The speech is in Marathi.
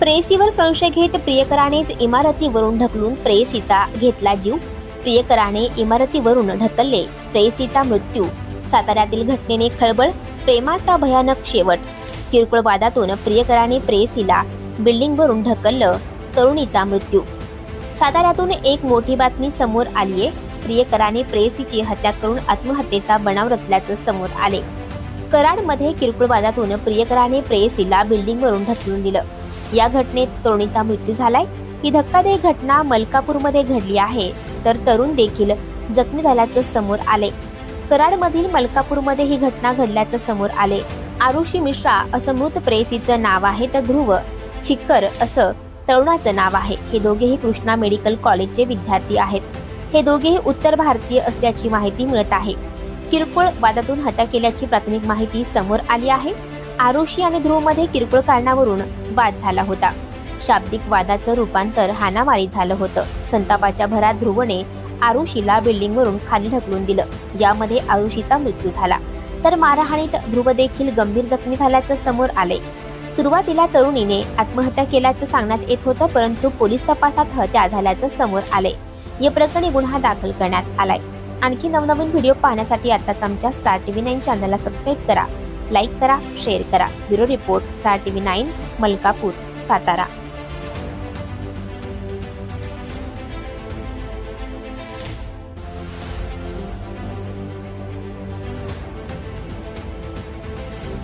प्रेयसीवर संशय घेत प्रियकरानेच इमारतीवरून ढकलून प्रेयसीचा घेतला जीव. प्रियकराने इमारतीवरून ढकलले. प्रेयसीचा मृत्यू. साताऱ्यातील घटनेने खळबळ प्रेमाचा भयानक शेवट. किरकोळ वादातून प्रियकराने प्रेयसीला बिल्डिंगवरून ढकललं तरुणीचा मृत्यू. साताऱ्यातून एक मोठी बातमी समोर आलीये. प्रियकराने प्रेयसीची हत्या करून आत्महत्येचा बनाव रचल्याचं समोर आले. कराडमध्ये किरकोळ वादातून प्रियकराने प्रेयसीला बिल्डिंगवरून ढकलून दिलं. या घटनेत तरुणीचा मृत्यू झालाय. ही धक्कादायक घटना मलकापूरमध्ये घडली आहे. तर तरुण देखील जखमी झाल्याचं समोर आले कराडमधील मलकापूरमध्ये ही घटना घडल्याचं समोर आले आरुषी मिश्रा असं मृत प्रेयसीचं नाव आहे तर ध्रुव चिक्कर असं तरुणाचं नाव आहे. हे दोघेही कृष्णा मेडिकल कॉलेजचे विद्यार्थी आहेत. हे दोघेही उत्तर भारतीय असल्याची माहिती मिळत आहे. किरकोळ वादातून हत्या केल्याची प्राथमिक माहिती समोर आली आहे. आरुषी आणि ध्रुवमध्ये किरकोळ कारणावरून वाद झाला होता. शाब्दिक वादाचं रूपांतर हाणामारी झालं होतं. संतापाच्या भरात ध्रुवने आरुषीला बिल्डिंगवरून खाली ढकलून दिलं. यामध्ये आरुषीचा मृत्यू झाला. तर मारहाणीत ध्रुव देखील गंभीर जखमी झाल्याचं समोर आले सुरुवातीला तरुणीने आत्महत्या केल्याचं सांगण्यात येत होतं परंतु पोलीस तपासात हत्या झाल्याचं समोर आले या प्रकरणी गुन्हा दाखल करण्यात आलाय. आणखी नवनवीन व्हिडिओ पाहण्यासाठी आताच आमच्या स्टार टीव्ही नाईन चॅनलला सबस्क्राईब करा. लाईक करा शेअर करा. Bureau report star T V nine Malkapur Satara.